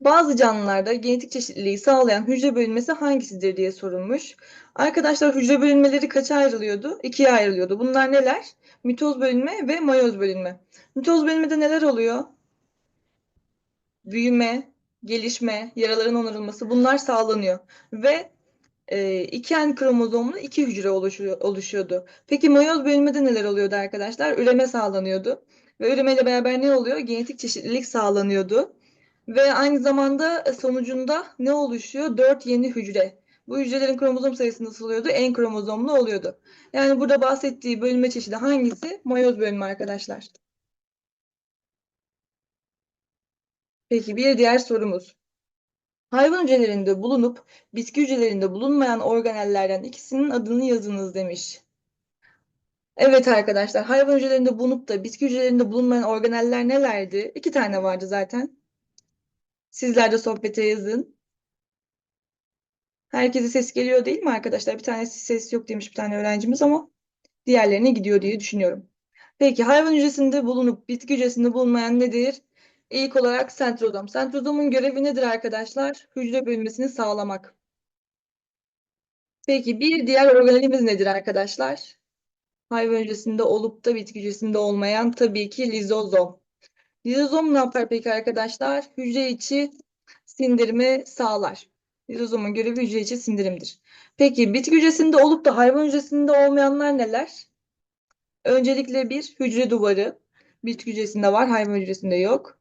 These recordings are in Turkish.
Bazı canlılarda genetik çeşitliliği sağlayan hücre bölünmesi hangisidir diye sorulmuş. Arkadaşlar hücre bölünmeleri kaça ayrılıyordu? İkiye ayrılıyordu. Bunlar neler? Mitoz bölünme ve mayoz bölünme. Mitoz bölünmede neler oluyor? Büyüme, gelişme, yaraların onarılması bunlar sağlanıyor. Ve e, iki en kromozomlu iki hücre oluşuyor, oluşuyordu. Peki mayoz bölünmede neler oluyordu arkadaşlar? Üreme sağlanıyordu. Ve üremeyle beraber ne oluyor? Genetik çeşitlilik sağlanıyordu. Ve aynı zamanda sonucunda ne oluşuyor? Dört yeni hücre. Bu hücrelerin kromozom sayısı nasıl oluyordu? En kromozomlu oluyordu. Yani burada bahsettiği bölünme çeşidi hangisi? Mayoz bölünme arkadaşlar. Peki bir diğer sorumuz. Hayvan hücrelerinde bulunup bitki hücrelerinde bulunmayan organellerden ikisinin adını yazınız demiş. Evet arkadaşlar hayvan hücrelerinde bulunup da bitki hücrelerinde bulunmayan organeller nelerdi? İki tane vardı zaten. Sizler de sohbete yazın. Herkese ses geliyor değil mi arkadaşlar? Bir tanesi ses yok demiş bir tane öğrencimiz ama diğerlerine gidiyor diye düşünüyorum. Peki hayvan hücresinde bulunup bitki hücresinde bulunmayan nedir? İlk olarak sentrozom. Sentrozomun görevi nedir arkadaşlar? Hücre bölünmesini sağlamak. Peki bir diğer organelimiz nedir arkadaşlar? Hayvan hücresinde olup da bitki hücresinde olmayan tabii ki lizozom. Lizozom ne yapar peki arkadaşlar? Hücre içi sindirimi sağlar. Lizozomun görevi hücre içi sindirimdir. Peki bitki hücresinde olup da hayvan hücresinde olmayanlar neler? Öncelikle bir hücre duvarı. Bitki hücresinde var, hayvan hücresinde yok.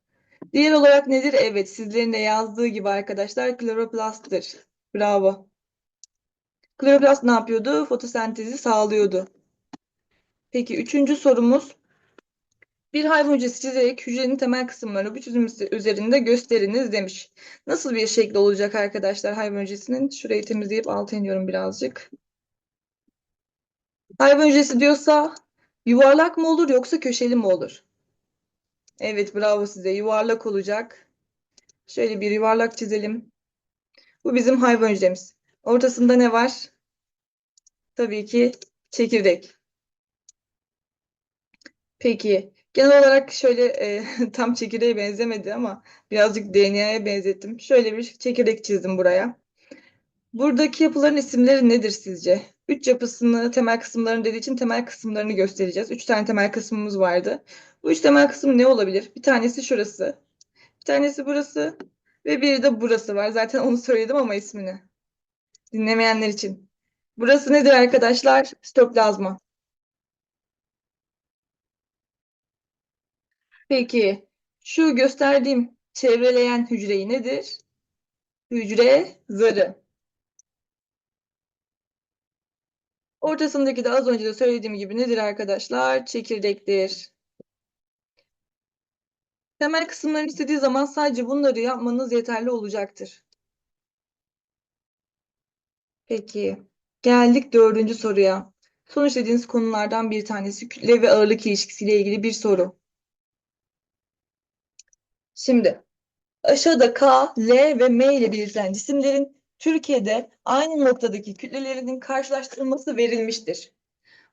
Diğer olarak nedir? Evet, sizlerin de yazdığı gibi arkadaşlar kloroplasttır. Bravo. Kloroplast ne yapıyordu? Fotosentezi sağlıyordu. Peki üçüncü sorumuz. Bir hayvan hücresi çizerek hücrenin temel kısımlarını bu çizim üzerinde gösteriniz demiş. Nasıl bir şekli olacak arkadaşlar hayvan hücresinin? Şurayı temizleyip alta iniyorum birazcık. Hayvan hücresi diyorsa yuvarlak mı olur yoksa köşeli mi olur? Evet bravo size yuvarlak olacak. Şöyle bir yuvarlak çizelim. Bu bizim hayvan hücremiz. Ortasında ne var? Tabii ki çekirdek. Peki genel olarak şöyle e, tam çekirdeğe benzemedi ama birazcık DNA'ya benzettim. Şöyle bir çekirdek çizdim buraya. Buradaki yapıların isimleri nedir sizce? Üç yapısını, temel kısımlarını dediği için temel kısımlarını göstereceğiz. Üç tane temel kısmımız vardı. Bu üç temel kısım ne olabilir? Bir tanesi şurası. Bir tanesi burası. Ve biri de burası var. Zaten onu söyledim ama ismini. Dinlemeyenler için. Burası nedir arkadaşlar? Sitoplazma. Peki şu gösterdiğim çevreleyen hücreyi nedir? Hücre zarı. Ortasındaki de az önce de söylediğim gibi nedir arkadaşlar? Çekirdektir. Temel kısımlarını istediği zaman sadece bunları yapmanız yeterli olacaktır. Peki, geldik dördüncü soruya. Son işlediğiniz konulardan bir tanesi kütle ve ağırlık ilişkisiyle ilgili bir soru. Şimdi, aşağıda K, L ve M ile belirtilen cisimlerin Türkiye'de aynı noktadaki kütlelerinin karşılaştırılması verilmiştir.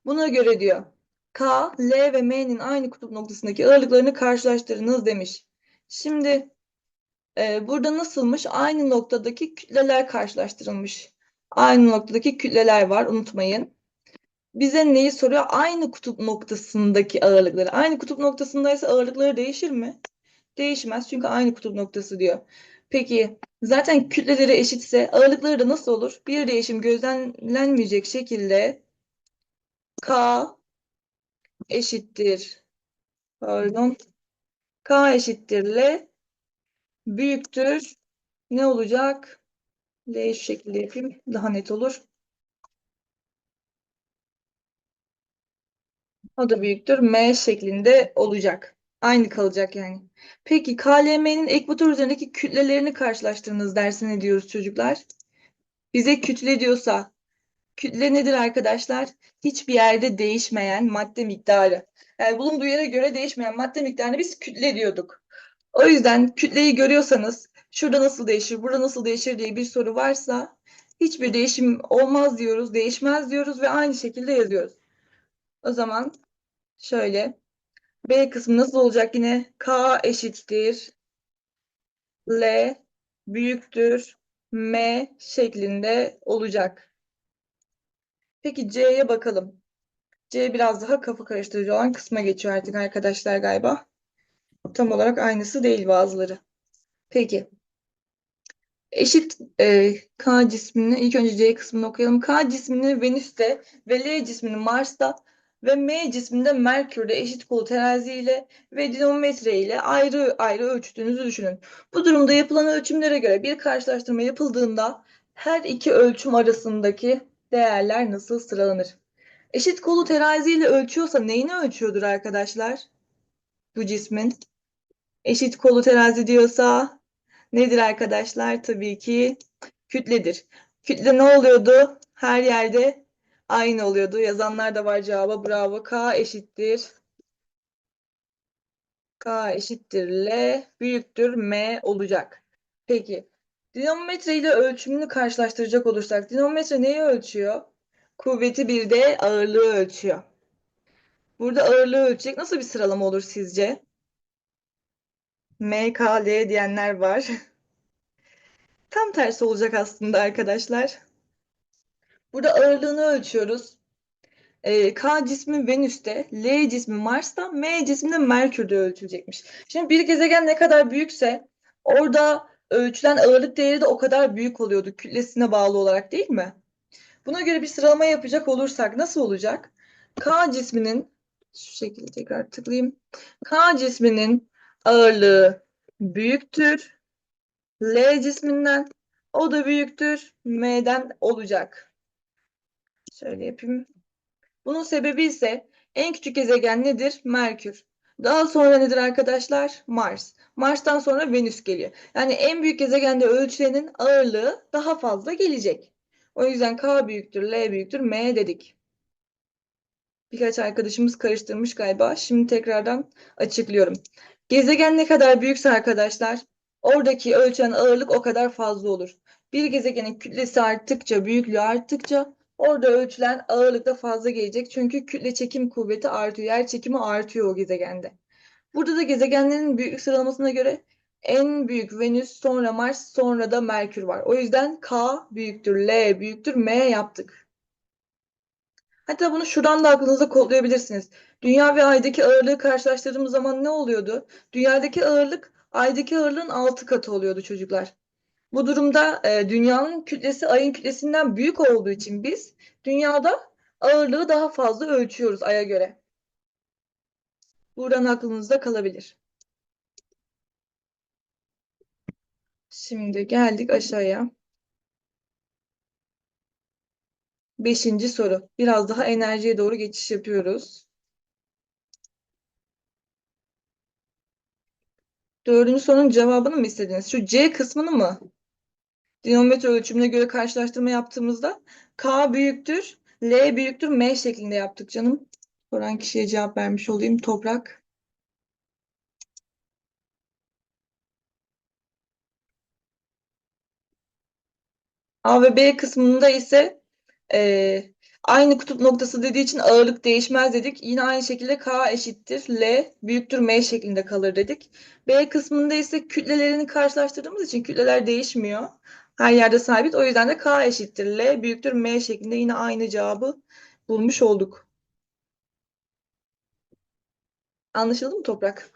Buna göre diyor, K, L ve M'nin aynı kutup noktasındaki ağırlıklarını karşılaştırınız demiş. Şimdi e, burada nasılmış? Aynı noktadaki kütleler karşılaştırılmış. Aynı noktadaki kütleler var unutmayın. Bize neyi soruyor? Aynı kutup noktasındaki ağırlıkları. Aynı kutup noktasındaysa ağırlıkları değişir mi? Değişmez çünkü aynı kutup noktası diyor. Peki zaten kütleleri eşitse ağırlıkları da nasıl olur? Bir değişim gözlemlenmeyecek şekilde K eşittir pardon K eşittir L büyüktür ne olacak? L şu şekilde yapayım daha net olur. O da büyüktür M şeklinde olacak. Aynı kalacak yani. Peki KLM'nin ekvator üzerindeki kütlelerini karşılaştırınız dersine diyoruz çocuklar. Bize kütle diyorsa kütle nedir arkadaşlar? Hiçbir yerde değişmeyen madde miktarı. Yani bulunduğu yere göre değişmeyen madde miktarını biz kütle diyorduk. O yüzden kütleyi görüyorsanız şurada nasıl değişir, burada nasıl değişir diye bir soru varsa hiçbir değişim olmaz diyoruz, değişmez diyoruz ve aynı şekilde yazıyoruz. O zaman şöyle B kısmı nasıl olacak yine? K eşittir L büyüktür M şeklinde olacak. Peki C'ye bakalım. C biraz daha kafa karıştırıcı olan kısma geçiyor artık arkadaşlar galiba. Tam olarak aynısı değil bazıları. Peki. Eşit e, K cismini ilk önce C kısmını okuyalım. K cismini Venüs'te ve L cismini Mars'ta ve M cisminde Merkür'de eşit kolu terazi ile ve dinamometre ile ayrı ayrı ölçtüğünüzü düşünün. Bu durumda yapılan ölçümlere göre bir karşılaştırma yapıldığında her iki ölçüm arasındaki değerler nasıl sıralanır? Eşit kolu terazi ile ölçüyorsa neyini ölçüyordur arkadaşlar? Bu cismin. Eşit kolu terazi diyorsa nedir arkadaşlar? Tabii ki kütledir. Kütle ne oluyordu? Her yerde aynı oluyordu. Yazanlar da var cevaba. Bravo. K eşittir. K eşittir L büyüktür M olacak. Peki. Dinamometre ile ölçümünü karşılaştıracak olursak dinamometre neyi ölçüyor? Kuvveti bir de ağırlığı ölçüyor. Burada ağırlığı ölçecek nasıl bir sıralama olur sizce? M, K, L diyenler var. Tam tersi olacak aslında arkadaşlar. Burada ağırlığını ölçüyoruz. Ee, K cismi Venüs'te, L cismi Mars'ta, M cismi de Merkür'de ölçülecekmiş. Şimdi bir gezegen ne kadar büyükse orada ölçülen ağırlık değeri de o kadar büyük oluyordu kütlesine bağlı olarak değil mi? Buna göre bir sıralama yapacak olursak nasıl olacak? K cisminin şu şekilde tekrar tıklayayım. K cisminin ağırlığı büyüktür. L cisminden o da büyüktür. M'den olacak. Şöyle yapayım. Bunun sebebi ise en küçük gezegen nedir? Merkür. Daha sonra nedir arkadaşlar? Mars. Mars'tan sonra Venüs geliyor. Yani en büyük gezegende ölçülenin ağırlığı daha fazla gelecek. O yüzden K büyüktür, L büyüktür, M dedik. Birkaç arkadaşımız karıştırmış galiba. Şimdi tekrardan açıklıyorum. Gezegen ne kadar büyükse arkadaşlar, oradaki ölçen ağırlık o kadar fazla olur. Bir gezegenin kütlesi arttıkça, büyüklüğü arttıkça orada ölçülen ağırlık da fazla gelecek. Çünkü kütle çekim kuvveti artıyor. Yer çekimi artıyor o gezegende. Burada da gezegenlerin büyüklük sıralamasına göre en büyük Venüs, sonra Mars, sonra da Merkür var. O yüzden K büyüktür, L büyüktür, M yaptık. Hatta bunu şuradan da aklınıza kodlayabilirsiniz. Dünya ve Ay'daki ağırlığı karşılaştırdığımız zaman ne oluyordu? Dünyadaki ağırlık Ay'daki ağırlığın 6 katı oluyordu çocuklar. Bu durumda e, Dünya'nın kütlesi Ay'ın kütlesinden büyük olduğu için biz Dünya'da ağırlığı daha fazla ölçüyoruz Ay'a göre. Buradan aklınızda kalabilir. Şimdi geldik aşağıya. Beşinci soru. Biraz daha enerjiye doğru geçiş yapıyoruz. Dördüncü sorunun cevabını mı istediniz? Şu C kısmını mı? Dinamometre ölçümüne göre karşılaştırma yaptığımızda K büyüktür, L büyüktür, M şeklinde yaptık canım. Soran kişiye cevap vermiş olayım. Toprak. A ve B kısmında ise e, aynı kutup noktası dediği için ağırlık değişmez dedik. Yine aynı şekilde K eşittir L büyüktür M şeklinde kalır dedik. B kısmında ise kütlelerini karşılaştırdığımız için kütleler değişmiyor. Her yerde sabit. O yüzden de K eşittir L büyüktür M şeklinde yine aynı cevabı bulmuş olduk. Anlaşıldı mı Toprak?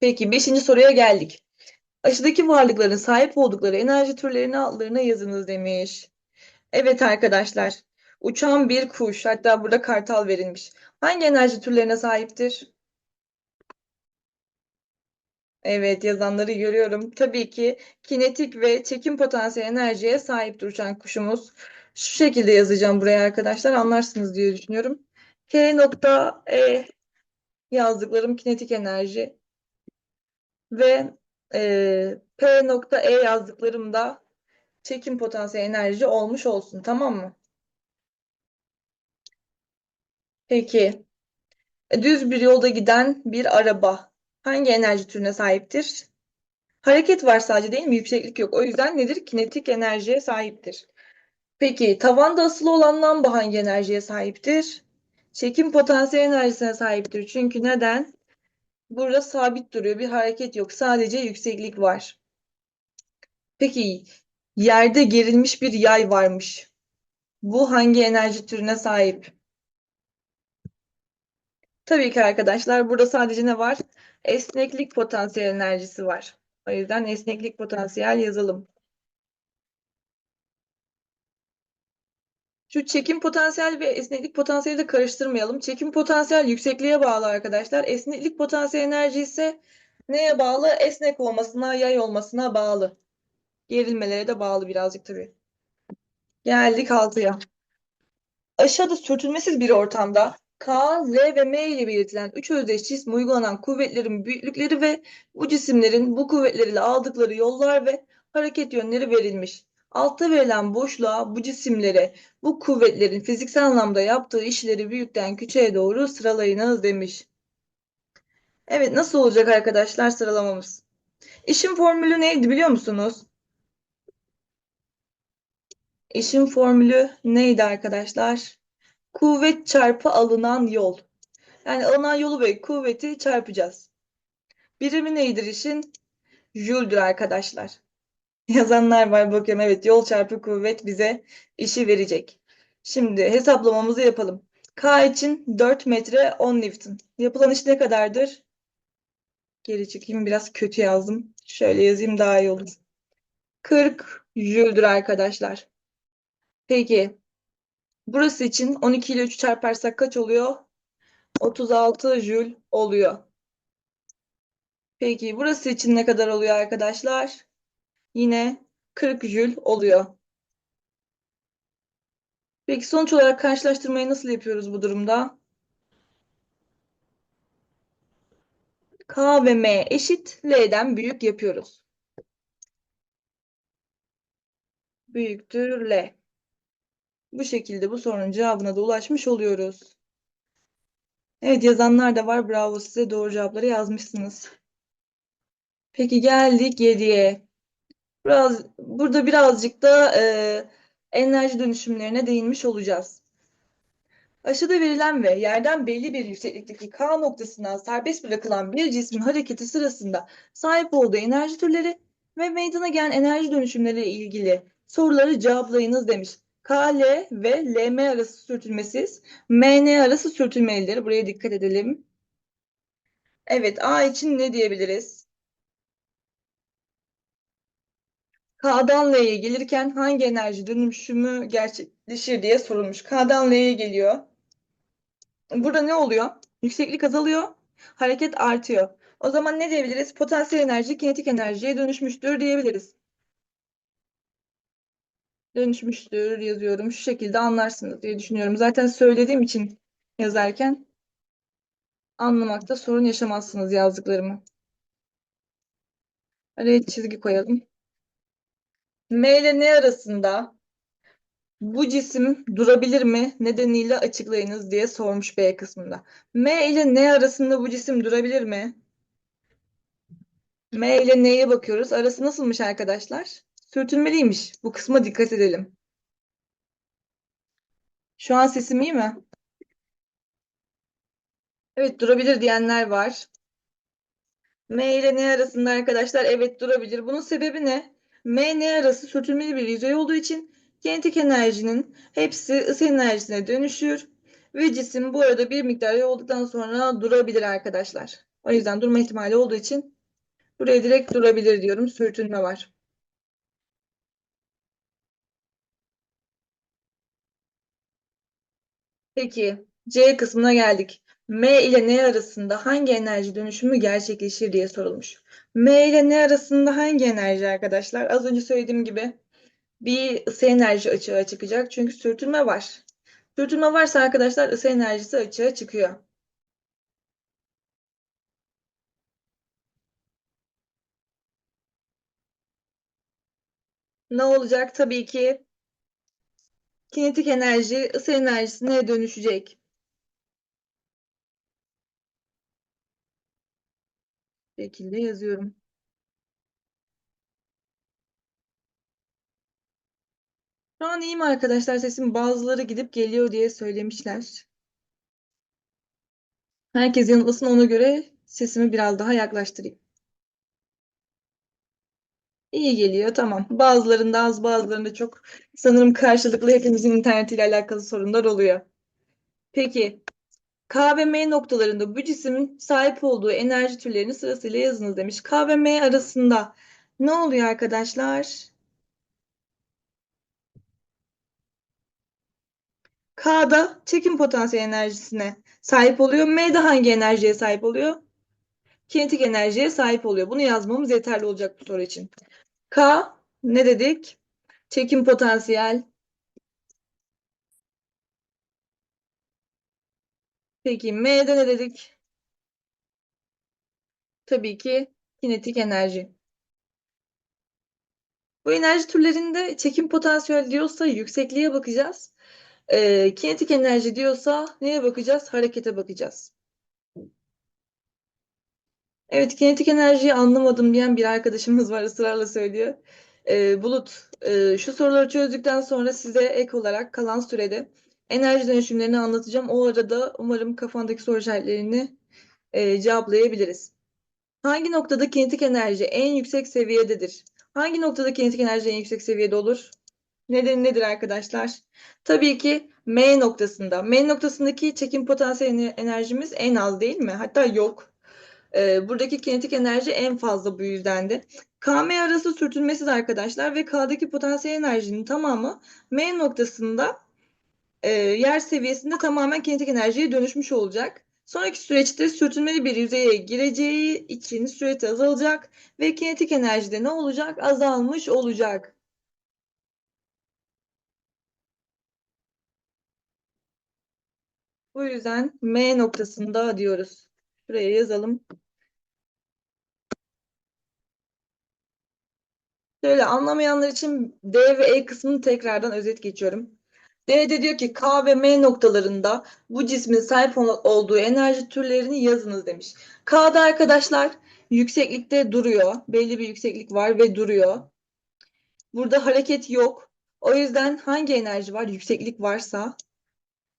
Peki beşinci soruya geldik. Aşıdaki varlıkların sahip oldukları enerji türlerini altlarına yazınız demiş. Evet arkadaşlar. Uçan bir kuş, hatta burada kartal verilmiş. Hangi enerji türlerine sahiptir? Evet, yazanları görüyorum. Tabii ki kinetik ve çekim potansiyel enerjiye sahip uçan kuşumuz. Şu şekilde yazacağım buraya arkadaşlar. Anlarsınız diye düşünüyorum. K nokta E yazdıklarım kinetik enerji ve e, P nokta E yazdıklarım da çekim potansiyel enerji olmuş olsun. Tamam mı? Peki. E, Düz bir yolda giden bir araba hangi enerji türüne sahiptir? Hareket var sadece değil mi? Yükseklik yok. O yüzden nedir? Kinetik enerjiye sahiptir. Peki tavanda asılı olan lamba hangi enerjiye sahiptir? Çekim potansiyel enerjisine sahiptir. Çünkü neden? Burada sabit duruyor. Bir hareket yok. Sadece yükseklik var. Peki yerde gerilmiş bir yay varmış. Bu hangi enerji türüne sahip? Tabii ki arkadaşlar burada sadece ne var? Esneklik potansiyel enerjisi var. O yüzden esneklik potansiyel yazalım. Şu çekim potansiyel ve esneklik potansiyeli de karıştırmayalım. Çekim potansiyel yüksekliğe bağlı arkadaşlar. Esneklik potansiyel enerji ise neye bağlı? Esnek olmasına, yay olmasına bağlı. Gerilmelere de bağlı birazcık tabii. Geldik 6'ya. Aşağıda sürtünmesiz bir ortamda K, L ve M ile belirtilen üç özdeş cisme uygulanan kuvvetlerin büyüklükleri ve bu cisimlerin bu kuvvetlerle aldıkları yollar ve hareket yönleri verilmiş. Altta verilen boşluğa bu cisimlere bu kuvvetlerin fiziksel anlamda yaptığı işleri büyükten küçüğe doğru sıralayınız demiş. Evet nasıl olacak arkadaşlar sıralamamız? İşin formülü neydi biliyor musunuz? İşin formülü neydi arkadaşlar? Kuvvet çarpı alınan yol. Yani alınan yolu ve kuvveti çarpacağız. Birimi neydir işin? Jüldür arkadaşlar. Yazanlar var bakıyorum. Evet yol çarpı kuvvet bize işi verecek. Şimdi hesaplamamızı yapalım. K için 4 metre 10 Newton. Yapılan iş ne kadardır? Geri çekeyim biraz kötü yazdım. Şöyle yazayım daha iyi olur. 40 jüldür arkadaşlar. Peki burası için 12 ile 3 çarparsak kaç oluyor? 36 jül oluyor. Peki burası için ne kadar oluyor arkadaşlar? Yine 40 jül oluyor. Peki sonuç olarak karşılaştırmayı nasıl yapıyoruz bu durumda? K ve M eşit L'den büyük yapıyoruz. Büyüktür L. Bu şekilde bu sorunun cevabına da ulaşmış oluyoruz. Evet yazanlar da var. Bravo size doğru cevapları yazmışsınız. Peki geldik 7'ye. Biraz, burada birazcık da e, enerji dönüşümlerine değinmiş olacağız. Aşağıda verilen ve yerden belli bir yükseklikteki K noktasından serbest bırakılan bir cismin hareketi sırasında sahip olduğu enerji türleri ve meydana gelen enerji dönüşümleriyle ilgili soruları cevaplayınız demiş. K, L ve LM arası sürtünmesiz, MN arası sürtünmelidir. Buraya dikkat edelim. Evet, A için ne diyebiliriz? K'dan L'ye gelirken hangi enerji dönüşümü gerçekleşir diye sorulmuş. K'dan L'ye geliyor. Burada ne oluyor? Yükseklik azalıyor, hareket artıyor. O zaman ne diyebiliriz? Potansiyel enerji kinetik enerjiye dönüşmüştür diyebiliriz. Dönüşmüştür yazıyorum. Şu şekilde anlarsınız diye düşünüyorum. Zaten söylediğim için yazarken anlamakta sorun yaşamazsınız yazdıklarımı. Araya çizgi koyalım. M ile N arasında bu cisim durabilir mi nedeniyle açıklayınız diye sormuş B kısmında. M ile N arasında bu cisim durabilir mi? M ile N'ye bakıyoruz. Arası nasılmış arkadaşlar? Sürtünmeliymiş. Bu kısma dikkat edelim. Şu an sesim iyi mi? Evet durabilir diyenler var. M ile N arasında arkadaşlar evet durabilir. Bunun sebebi ne? M, N arası sürtünmeli bir yüzey olduğu için kinetik enerjinin hepsi ısı enerjisine dönüşür. Ve cisim bu arada bir miktar olduktan sonra durabilir arkadaşlar. O yüzden durma ihtimali olduğu için buraya direkt durabilir diyorum. Sürtünme var. Peki C kısmına geldik. M ile N arasında hangi enerji dönüşümü gerçekleşir diye sorulmuş. M ile N arasında hangi enerji arkadaşlar? Az önce söylediğim gibi bir ısı enerji açığa çıkacak. Çünkü sürtünme var. Sürtünme varsa arkadaşlar ısı enerjisi açığa çıkıyor. Ne olacak? Tabii ki kinetik enerji ısı enerjisine dönüşecek. şekilde yazıyorum. Şu an iyiyim arkadaşlar sesim bazıları gidip geliyor diye söylemişler. Herkes yanıtlasın ona göre sesimi biraz daha yaklaştırayım. İyi geliyor tamam. Bazılarında az bazılarında çok sanırım karşılıklı hepimizin internetiyle alakalı sorunlar oluyor. Peki K ve M noktalarında bu cismin sahip olduğu enerji türlerini sırasıyla yazınız demiş. K ve M arasında ne oluyor arkadaşlar? K'da çekim potansiyel enerjisine sahip oluyor. M'de hangi enerjiye sahip oluyor? Kinetik enerjiye sahip oluyor. Bunu yazmamız yeterli olacak bu soru için. K ne dedik? Çekim potansiyel. Peki M'de ne dedik? Tabii ki kinetik enerji. Bu enerji türlerinde çekim potansiyel diyorsa yüksekliğe bakacağız. Ee, kinetik enerji diyorsa neye bakacağız? Harekete bakacağız. Evet, kinetik enerjiyi anlamadım diyen bir arkadaşımız var ısrarla söylüyor. Ee, Bulut, e, şu soruları çözdükten sonra size ek olarak kalan sürede enerji dönüşümlerini anlatacağım. O arada umarım kafandaki soru işaretlerini e, cevaplayabiliriz. Hangi noktada kinetik enerji en yüksek seviyededir? Hangi noktada kinetik enerji en yüksek seviyede olur? Nedeni nedir arkadaşlar? Tabii ki M noktasında. M noktasındaki çekim potansiyel enerjimiz en az değil mi? Hatta yok. Ee, buradaki kinetik enerji en fazla bu yüzden de. KM arası sürtünmesiz arkadaşlar ve K'daki potansiyel enerjinin tamamı M noktasında e, yer seviyesinde tamamen kinetik enerjiye dönüşmüş olacak. Sonraki süreçte sürtünmeli bir yüzeye gireceği için süreti azalacak ve kinetik enerjide ne olacak? Azalmış olacak. Bu yüzden M noktasında diyoruz. Şuraya yazalım. Şöyle anlamayanlar için D ve E kısmını tekrardan özet geçiyorum. D'de diyor ki K ve M noktalarında bu cismin sahip ol- olduğu enerji türlerini yazınız demiş. K'da arkadaşlar yükseklikte duruyor. Belli bir yükseklik var ve duruyor. Burada hareket yok. O yüzden hangi enerji var? Yükseklik varsa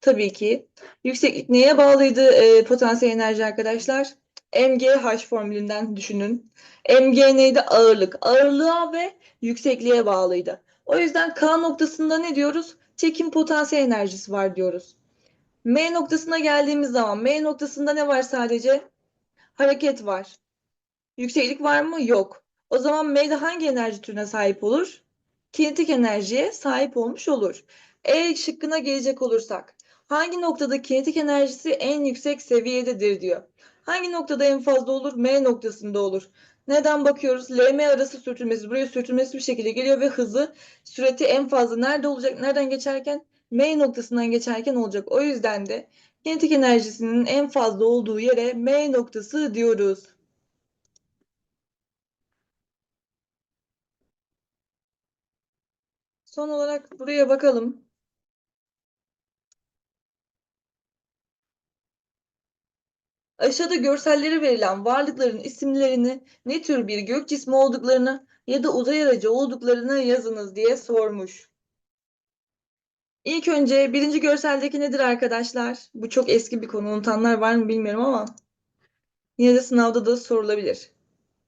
tabii ki. Yükseklik neye bağlıydı e, potansiyel enerji arkadaşlar? MGH formülünden düşünün. MG neydi? Ağırlık. Ağırlığa ve yüksekliğe bağlıydı. O yüzden K noktasında ne diyoruz? Çekim potansiyel enerjisi var diyoruz. M noktasına geldiğimiz zaman M noktasında ne var sadece? Hareket var. Yükseklik var mı? Yok. O zaman M'de hangi enerji türüne sahip olur? Kinetik enerjiye sahip olmuş olur. E şıkkına gelecek olursak, hangi noktada kinetik enerjisi en yüksek seviyededir diyor. Hangi noktada en fazla olur? M noktasında olur. Neden bakıyoruz? LM arası sürtünmesi, buraya sürtünmesi bir şekilde geliyor ve hızı, sürati en fazla nerede olacak? Nereden geçerken? M noktasından geçerken olacak. O yüzden de kinetik enerjisinin en fazla olduğu yere M noktası diyoruz. Son olarak buraya bakalım. Aşağıda görselleri verilen varlıkların isimlerini ne tür bir gök cismi olduklarını ya da uzay aracı olduklarını yazınız diye sormuş. İlk önce birinci görseldeki nedir arkadaşlar? Bu çok eski bir konu. Unutanlar var mı bilmiyorum ama yine de sınavda da sorulabilir.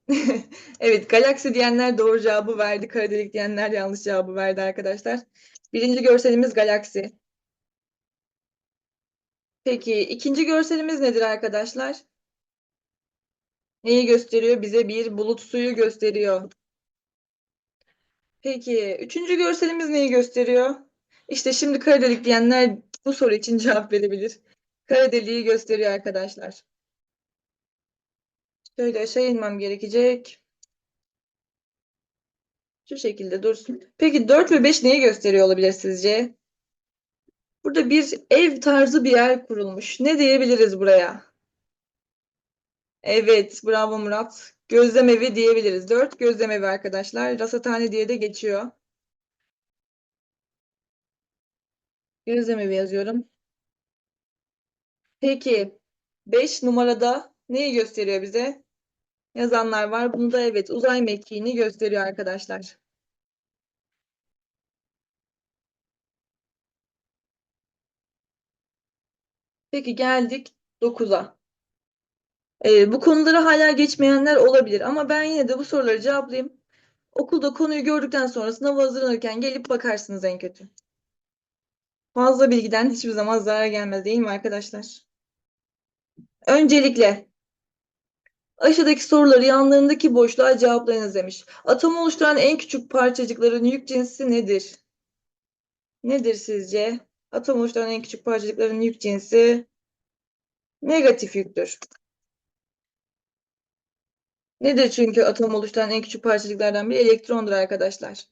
Evet, galaksi diyenler doğru cevabı verdi. Kara delik diyenler yanlış cevabı verdi arkadaşlar. Birinci görselimiz galaksi. Peki ikinci görselimiz nedir arkadaşlar? Neyi gösteriyor? Bize bir bulut suyu gösteriyor. Peki üçüncü görselimiz neyi gösteriyor? İşte şimdi kara delik diyenler bu soru için cevap verebilir. Kara deliği gösteriyor arkadaşlar. Şöyle aşağı inmem gerekecek. Şu şekilde dursun. Peki 4 ve 5 neyi gösteriyor olabilir sizce? Burada bir ev tarzı bir yer kurulmuş. Ne diyebiliriz buraya? Evet, bravo Murat. Gözlem evi diyebiliriz. 4 gözlem evi arkadaşlar. Rasathane diye de geçiyor. Gözlem evi yazıyorum. Peki 5 numarada neyi gösteriyor bize? Yazanlar var. Bunu da evet uzay mekiğini gösteriyor arkadaşlar. Peki geldik 9'a. Ee, bu konuları hala geçmeyenler olabilir ama ben yine de bu soruları cevaplayayım. Okulda konuyu gördükten sonra sınava hazırlanırken gelip bakarsınız en kötü. Fazla bilgiden hiçbir zaman zarar gelmez değil mi arkadaşlar? Öncelikle aşağıdaki soruları yanlarındaki boşluğa cevaplayınız demiş. Atomu oluşturan en küçük parçacıkların yük cinsi nedir? Nedir sizce? Atom oluşturan en küçük parçacıkların yük cinsi negatif yüktür. Nedir çünkü atom oluşturan en küçük parçacıklardan biri elektrondur arkadaşlar.